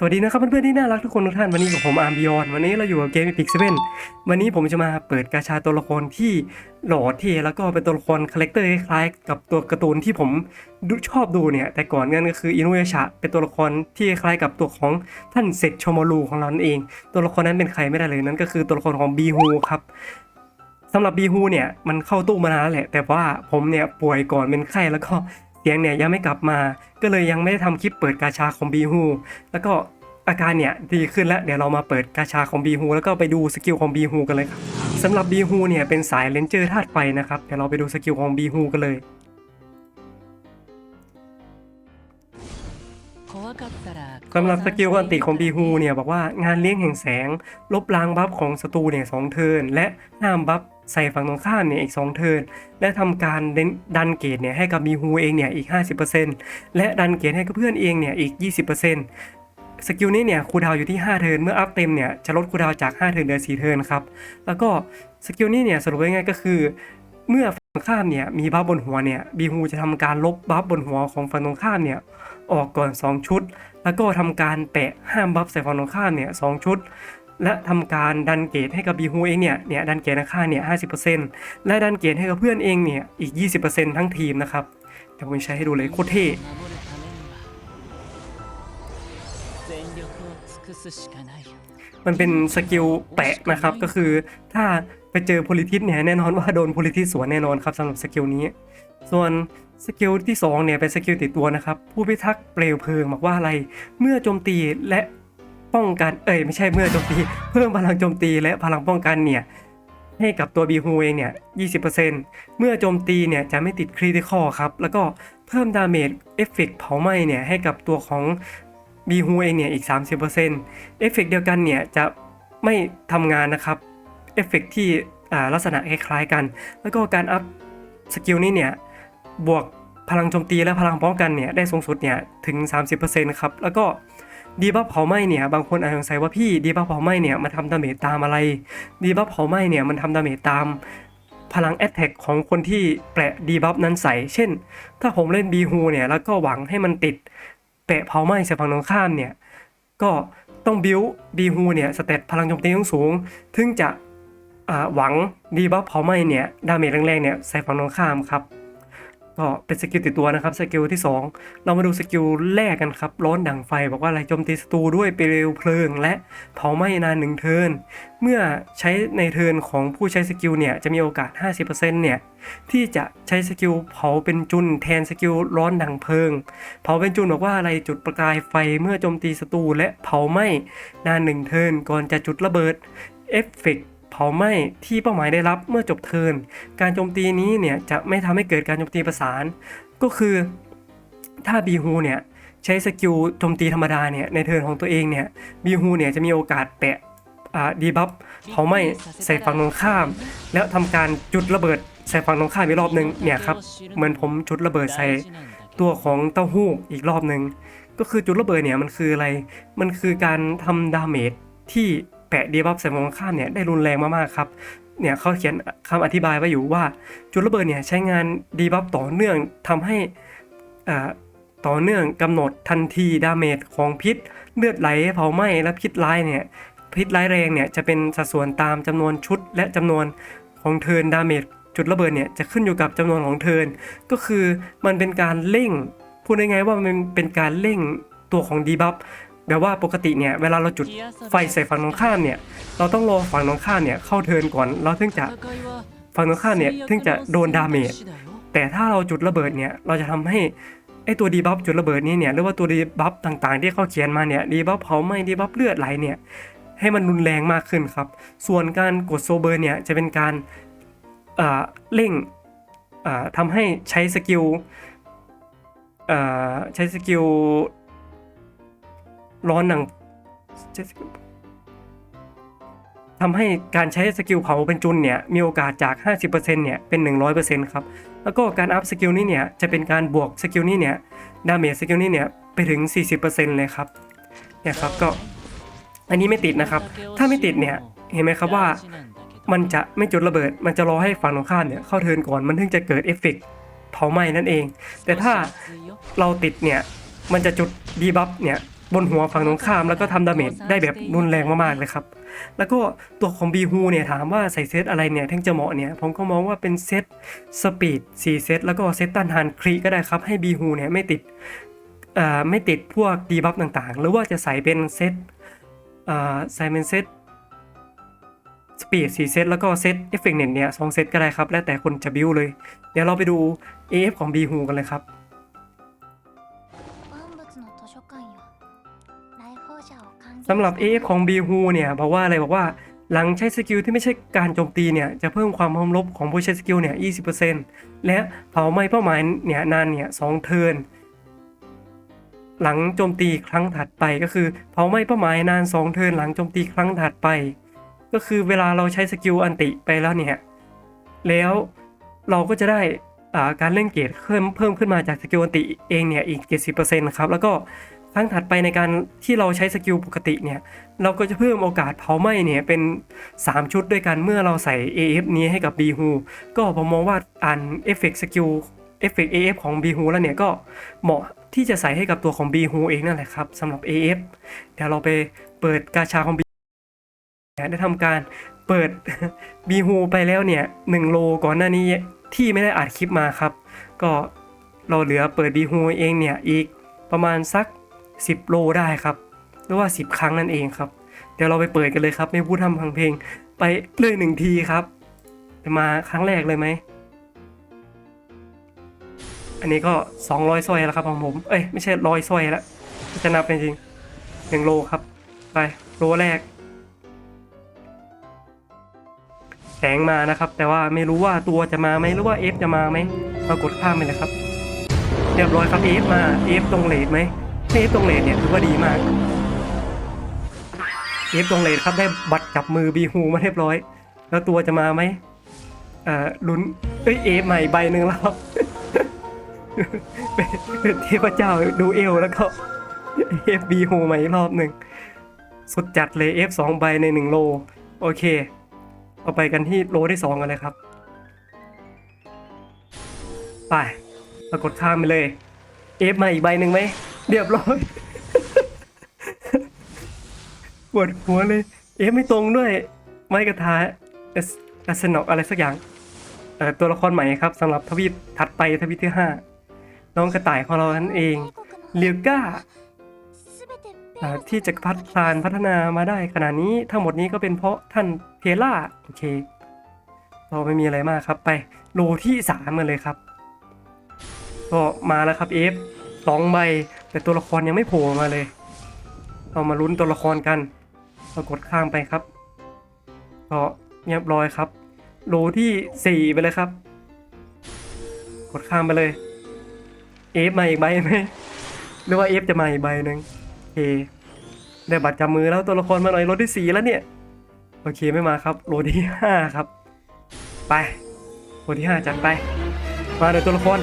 สวัสดีนะครับเพื่อนๆที่น่ารักทุกคนทุกท่านวันนี้กับผมอาร์มบิยอนวันนี้เราอยู่กับเกม Epic 7วันนี้ผมจะมาเปิดกาชาตัวละครที่หล่อเท่แล้วก็เป็นตัวละครคาแรคเตอร์คล้ายๆกับตัวการ์ตูนที่ผมดูชอบดูเนี่ย แต่ก่อนนั่นก็คืออินุเอชะเป็นตัวละครที่คล้ายกับตัวของท่านเซตชโมรูของเรานั่นเอง ตัวละครนั้นเป็นใครไม่ได้เลยนั่นก็คือตัวละครของบีฮูครับสำหรับบีฮูเนี่ยมันเข้าตู้มานานแล้วแหละ แต่ว่าผมเนี่ยป่วยก่อนเป็นไข้แล้วก็ สียงเนี่ยยังไม่กลับมา ก็เลยยังไม่ได้ทำคลิปเปิดกาชาของบีฮูแล้วก็อาการเนี่ยดีขึ้นแล้วเดี๋ยวเรามาเปิดกาชาของบีฮูแล้วก็ไปดูสกิลของบีฮูกันเลยครับสำหรับบีฮูเนี่ยเป็นสายเลนเจอร์ธาตุไฟนะครับเดี๋ยวเราไปดูสกิลของบีฮูกันเลย สำหรับสกิลอันติของบีฮูเนี่ยบอกว่างานเลี้ยงแห่งแสง ลบล้างบัฟของศัตรูเนี่ยสองเทิร์นและห้ามบัฟใส่ฝั่งตรงข้ามเนี่ยอีก 2 เทิร์นและทำการดันเกตเนี่ยให้กับบีฮูเองเนี่ยอีก 50%และดันเกตให้กับเพื่อนเองเนี่ยอีก 20%สกิลนี้เนี่ยคูดาวอยู่ที่ 5 เทิร์นเมื่ออัพเต็มเนี่ยจะลดคูดาวจาก 5 เทิร์นเหลือ 4 เทิร์นครับ แล้วก็สกิลนี้เนี่ยสรุปง่ายๆก็คือ เมื่อฝั่งข้ามเนี่ยมีบัฟบนหัวเนี่ยบีฮูจะทำการลบบัฟบนหัวของฝั่งตรงข้ามเนี่ย ออกก่อน 2 ชุด แล้วก็ทำการแปะห้ามบัฟใส่ฝั่งตรงข้ามเนี่ยสชุด และทำการดันเกตให้กับบีฮูเอเนี่ยเนี่ยดันเกตนะค่าเนี่ยห้และดันเกตให้กับเพื่อนเองเนี่ยอีก 20%ทั้งทีมนะครับเดี๋ยวผมใช้ให้ดูเลยโคตรเท่มันเป็นสกิลแปะนะครับก็คือถ้าไปเจอโพลิทิสเนี่ยแน่นอนว่าโดนโพลิทิสสวนแน่นอนครับสำหรับสกิลนี้ ส่วนสกิลที่2เนี่ยเป็นสกิลติดตัวนะครับ ผู้พิทักษ์เปลวเพลิงบอกว่าอะไร เมื่อโจมตีและป้องกันเอ้ยไม่ใช่เมื่อโจมตี เพิ่มพลังโจมตีและพลังป้องกันเนี่ยให้กับตัวบีฮูเองเนี่ย 20%เมื่อโจมตีเนี่ยจะไม่ติดคริติคอลครับ แล้วก็เพิ่มดาเมจเอฟเฟกต์เผาไหม้เนี่ยให้กับตัวของบีฮูเองเนี่ยอีก 30%เอฟเฟกต์เดียวกันเนี่ยจะไม่ทำงานนะครับเอฟเฟกต์ที่อ่าลักษณะคล้ายๆกัน แล้วก็การอัพสกิลนี้เนี่ย บวกพลังโจมตีและพลังป้องกันเนี่ยได้สูงสุดเนี่ยถึง 30%ครับ แล้วก็ดีบัฟเผาไหม้เนี่ยบางคนอาจสงสัยว่าพี่ดีบัฟเผาไหม้เนี่ยมันทำดาเมจตามอะไรดีบัฟเผาไหม้เนี่ยมันทำดาเมจตามพลังแอตแทกของคนที่แปะดีบัฟนั้นใส่ เช่น ถ้าผมเล่นบีฮูเนี่ยแล้วก็หวังให้มันติดแปะเผาไหม้ใส่ฝั่งตรงข้ามเนี่ยก็ต้องบิวบีฮูเนี่ยสเตตพลังโจมตีสูงถึงจะหวังดีบัฟเผาไหม้เนี่ยดาเมจแรงๆเนี่ยใส่ฝั่งตรงข้ามครับ ก็เป็นสกิลติดตัวนะครับสกิลที่ 2 เรามาดูสกิลแรกกันครับ ร้อนดังไฟบอกว่าอะไรโจมตีศัตรูด้วยเปลวเพลิง และเผาไหม้นานหนึ่งเทินเมื่อใช้ในเทินของผู้ใช้สกิลเนี่ยจะมีโอกาส 50%เนี่ยที่จะใช้สกิลเผาเป็นจุนแทนสกิลร้อนดังเพลิง เผาเป็นจุนบอกว่าอะไรจุดประกายไฟเมื่อโจมตีศัตรูและเผาไหม้นานหนึ่งเทินก่อนจะจุดระเบิดเอฟเฟกต์ เผาไหม้ที่เป้าหมายได้รับเมื่อจบเทิร์นการโจมตีนี้เนี่ยจะไม่ทำให้เกิดการโจมตีประสาน ก็คือถ้าบีฮูเนี่ยใช้สกิลโจมตีธรรมดาเนี่ยในเทิร์นของตัวเองเนี่ยบีฮูเนี่ยจะมีโอกาสแปะดีบัฟเผาไหม้ใส่ฝั่งตรงข้าม แล้วทำการจุดระเบิดใส่ฝั่งตรงข้ามอีกรอบหนึ่งเนี่ยครับเหมือนผมจุดระเบิดใส่ตัวของเต้าหู้อีกรอบหนึ่งก็คือจุดระเบิดเนี่ยมันคืออะไร มันคือการทำดาเมจที่ แปะดีบัฟใส่ฝั่งข้ามเนี่ยได้รุนแรงมากๆครับเนี่ยเขาเขียนคำอธิบายไว้อยู่ว่าจุดระเบิดเนี่ยใช้งานดีบัฟต่อเนื่องทำให้อ่าต่อเนื่องกำหนดทันทีดาเมจของพิษ เลือดไหลเผาไหม้และพิษร้ายเนี่ยพิษร้ายแรงเนี่ยจะเป็นสัดส่วนตามจำนวนชุด และจำนวนของเทินดาเมจจุดระเบิดเนี่ยจะขึ้นอยู่กับจำนวนของเทินก็คือมันเป็นการเร่งพูดง่ายๆว่ามันเป็นการเร่งตัวของดีบัฟ แบบว่าปกติเนี่ยเวลาเราจุดไฟใส่ฝั่งตรงข้ามเนี่ยเราต้องรอฝั่งตรงข้ามเนี่ยเข้าเทินก่อนเราถึงจะฝั่งตรงข้ามเนี่ยถึงจะโดนดาเมจแต่ถ้าเราจุดระเบิดเนี่ยเราจะทำให้ไอตัวดีบัฟจุดระเบิดนี้เนี่ยหรือว่าตัวดีบัฟต่างๆ ที่เขาเขียนมาเนี่ยดีบัฟเผาไหม้ดีบัฟเลือดไหลเนี่ยให้มันรุนแรงมากขึ้นครับ ส่วนการกดโซเบอร์เนี่ยจะเป็นการอ่าเร่งอ่าทำให้ใช้สกิลอ่าใช้สกิล ร้อนหนังทำให้การใช้สกิลเผาเป็นจุนเนี่ย มีโอกาสจาก 50%เนี่ยเป็น 100%ครับ แล้วก็การอัพสกิลนี้เนี่ย จะเป็นการบวกสกิลนี้เนี่ย ดาเมจสกิลนี้เนี่ย ไปถึง 40%เลยครับ เนี่ยครับก็อันนี้ไม่ติดนะครับ ถ้าไม่ติดเนี่ย เห็นไหมครับว่า มันจะไม่จุดระเบิด มันจะรอให้ฝั่งตรงข้ามเนี่ยเข้าเทิร์นก่อน มันถึงจะเกิดเอฟเฟกต์เผาไหม้นั่นเอง แต่ถ้าเราติดเนี่ย มันจะจุดดีบัฟเนี่ย บนหัวฝั่งตรงข้ามแล้วก็ทำดาเมจได้แบบรุนแรงมากๆเลยครับ แล้วก็ตัวของบีฮูเนี่ยถามว่าใส่เซตอะไรเนี่ยถึงจะเหมาะเนี่ย ผมก็มองว่าเป็นเซตสปีด4เซตแล้วก็เซตต้านทานครีก็ได้ครับ ให้บีฮูเนี่ยไม่ติดเอ่อไม่ติดพวกดีบัฟต่างๆ หรือว่าจะใส่เป็นเซตเอ่อใส่เป็นเซตสปีด4เซตแล้วก็เซตเอฟเฟกต์เน็ตเนี่ยสองเซตก็ได้ครับ แล้วแต่คนจะบิวเลย เดี๋ยวเราไปดู AF ของบีฮูกันเลยครับ สำหรับ AF ของ b ีฮูเนี่ยบอกว่าอะไรบอกว่าหลังใช้สกิลที่ไม่ใช่การโจมตีเนี่ยจะเพิ่มความพร้อมรบของผู้ใช้สกิลเนี่ย 20%และเผาไหม้เป้าหมายเนี่ยนานเนี่ยสองเทิร์นหลังโจมตีครั้งถัดไปก็คือเผาไหม้เป้าหมายนาน 2 เทิร์นหลังโจมตีครั้งถัดไป ก็คือเวลาเราใช้สกิลอันติไปแล้วเนี่ยแล้วเราก็จะได้อ่าการเล่นเกรดเพิ่มเพิ่มขึ้นมาจากสกิลอันติเองเนี่ยอีก 70%ครับแล้วก็ รั้งถัดไปในการที่เราใช้สกิลปกติเนี่ยเราก็จะเพิ่มโอกาสเผาไหม้เนี่ยเป็น 3 ชุดด้วยกันเมื่อเราใส่ AF นี้ให้กับ b ีฮูก็ผมมองว่าอ่านเอฟเฟกสกิลเอฟเฟก AF ของ b ีฮูแล้วเนี่ยก็เหมาะที่จะใส่ให้กับตัวของ b ีฮูเองนั่นแหละครับสำหรับ AF เดี๋ยวเราไปเปิดกาชาของ B ได้ทำการเปิด b ีฮูไปแล้วเนี่ย1โลก่อนหน้านี้ที่ไม่ได้อัดคลิปมาครับ ก็เราเหลือเปิด b ีฮูเองเนี่ยอีกประมาณสัก 10 โลได้ครับหรือว่า 10 ครั้งนั่นเองครับ เดี๋ยวเราไปเปิดกันเลยครับ ไม่พูดทำพังเพลงไปเลยหนึ่งทีครับจะมาครั้งแรกเลยไหม อันนี้ก็ 200สร้อยแล้วครับของผม เอ้ยไม่ใช่ร้อยสร้อยแล้วจะนับจริงหนึ่งโลครับ ไปโลแรก แสงมานะครับ แต่ว่าไม่รู้ว่าตัวจะมาไหมหรือว่า F จะมาไหมเรากดข้ามไปเลยครับ เรียบร้อยครับ F มา F ตรงเลทไหม เอฟตรงเลนเนี่ยถือว่าดีมากเอฟตรงเลนครับได้บัตรจับมือบีฮูมาเรียบร้อย แล้วตัวจะมาไหมเอ่อลุ้นเอ้ยเอฟใหม่ใบหนึ่งแล้วครับเป็นเทพเจ้าดูเอลแล้วก็เอฟบีฮูใหม่อีกรอบหนึ่งสุดจัดเลยเอฟสองใบในหนึ่งโล โอเค เอาไปกันที่โลที่สองกันเลยครับ ไปปรากฏข้ามไปเลย เอฟมาอีกใบหนึ่งไหม เรียบร้อยปวดหัวเลย เอ๊ะไม่ตรงด้วย ไม่กระทาเอสอสนอกอะไรสักอย่างตัวละครใหม่ครับสำหรับทวีปถัดไปทวีปที่ห้าน้องกระต่ายของเรานั่นเองเลียก้าที่จะพัฒนาพัฒนามาได้ขนาดนี้ทั้งหมดนี้ก็เป็นเพราะท่านเทล่าโอเค เราไม่มีอะไรมากครับไปโลที่ส3กันเลยครับ ก็มาแล้วครับเอฟสองใบ แต่ตัวละครยังไม่โผล่มาเลย เรามาลุ้นตัวละครกันเรากดข้ามไปครับก็เรียบร้อยครับ โลที่สี่ไปเลยครับ กดข้ามไปเลย เอฟมาอีกใบไหมหรือว่าเอฟจะมาอีกใบหนึ่งโอเคได้บัตรจับมือแล้วตัวละครมาหน่อยโลที่สี่แล้วเนี่ยโอเคไม่มาครับ โลที่ห้าครับ ไปโลที่ห้าจัดไป มาเดี๋ยวตัวละคร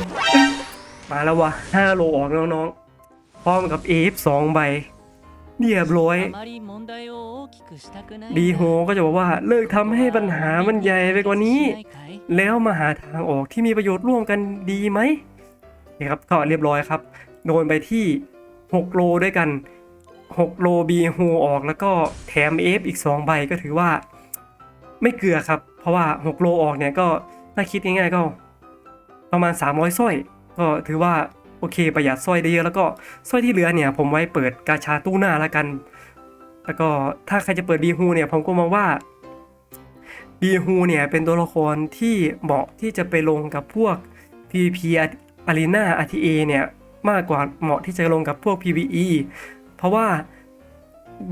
มาแล้ววะห้าโลออกน้องๆ พร้อมกับ A12 ใบเรียบร้อย ดีโฮก็จะบอกว่าเลิกทำให้ปัญหามันใหญ่ไปกว่านี้ แล้วมาหาทางออกที่มีประโยชน์ร่วมกันดีไหมนี่ครับก็เรียบร้อยครับ โดนไปที่ 6 โลด้วยกัน 6 โลบีโฮออกแล้วก็แถมเอฟอีก 2 ใบก็ถือว่า ไม่เกลือครับ เพราะว่า 6 โลออกเนี่ยก็ถ้าคิดง่ายๆก็ ประมาณ 300สร้อย ก็ถือว่า โอเค ประหยัดสร้อยได้เยอะแล้วก็สร้อยที่เหลือเนี่ย ผมไว้เปิดกาชาตู้หน้าแล้วกัน แล้วก็ถ้าใครจะเปิดบีฮูเนี่ยผมก็มองว่าบีฮูเนี่ยเป็นตัวละครที่เหมาะที่จะไปลงกับพวก PVP Arena RTA เนี่ยมากกว่าเหมาะที่จะลงกับพวก PVE เพราะว่า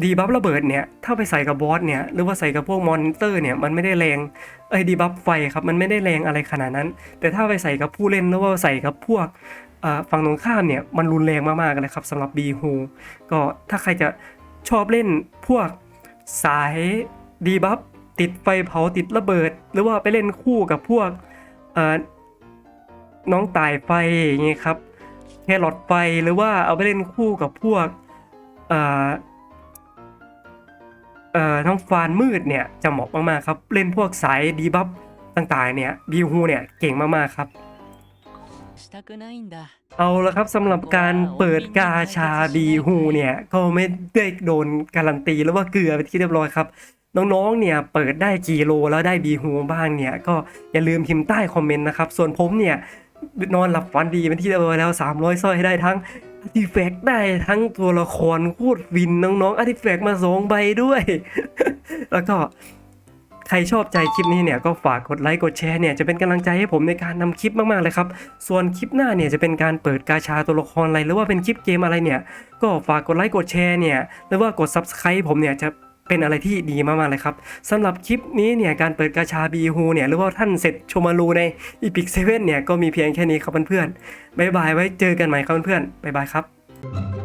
ดีบัฟระเบิดเนี่ย ถ้าไปใส่กับบอสเนี่ย หรือว่าใส่กับพวกมอนเตอร์เนี่ย มันไม่ได้แรง เอ้ยดีบัฟไฟครับ มันไม่ได้แรงอะไรขนาดนั้น แต่ถ้าไปใส่กับผู้เล่นหรือว่าใส่กับพวก ฝั่งตรงข้ามเนี่ยมันรุนแรงมากๆนะครับสำหรับบีฮูก็ถ้าใครจะชอบเล่นพวกสายดีบัฟติดไฟเผาติดระเบิด หรือว่าไปเล่นคู่กับพวกน้องตายไฟอย่างเงี้ครับแครอทไฟหรือว่าเอาไปเล่นคู่กับพวกน้องฟานมืดเนี่ยจะเหมาะมากๆครับ เล่นพวกสายดีบัฟต่างๆเนี่ยบีฮูเนี่ยเก่งมากๆครับ เอาละครับสำหรับการเปิดกาชาบีฮูเนี่ยก็ไม่ได้โดนการันตีแล้วว่าเกลือไปที่เรียบร้อยครับ น้องๆเนี่ยเปิดได้กี่โลแล้วได้บีฮูบ้างเนี่ย ก็อย่าลืมพิมพ์ใต้คอมเมนต์นะครับ ส่วนผมเนี่ยนอนหลับฝันดีเป็นที่เรียบร้อยแล้ว 300สร้อยได้ทั้งอาร์ติแฟกต์ได้ทั้งตัวละครโคตรวินน้องๆอาร์ติแฟกต์มาสองใบด้วย แล้วก็ ใครชอบใจคลิปนี้เนี่ยก็ฝากกดไลค์กดแชร์เนี่ยจะเป็นกำลังใจให้ผมในการนำคลิปมากๆเลยครับ ส่วนคลิปหน้าเนี่ยจะเป็นการเปิดกาชาตัวละครอะไรหรือว่าเป็นคลิปเกมอะไรเนี่ย ก็ฝากกดไลค์กดแชร์เนี่ยหรือว่ากด Subscribe ผมเนี่ยจะเป็นอะไรที่ดีมากๆเลยครับสำหรับคลิปนี้เนี่ยการเปิดกาชาบีฮูเนี่ยหรือว่าท่านเสร็จชมารูในอีพิกเซเว่นเนี่ยก็มีเพียงแค่นี้ครับเพื่อนๆบ๊ายบายไว้เจอกันใหม่ครับเพื่อนๆบ๊ายบายครับ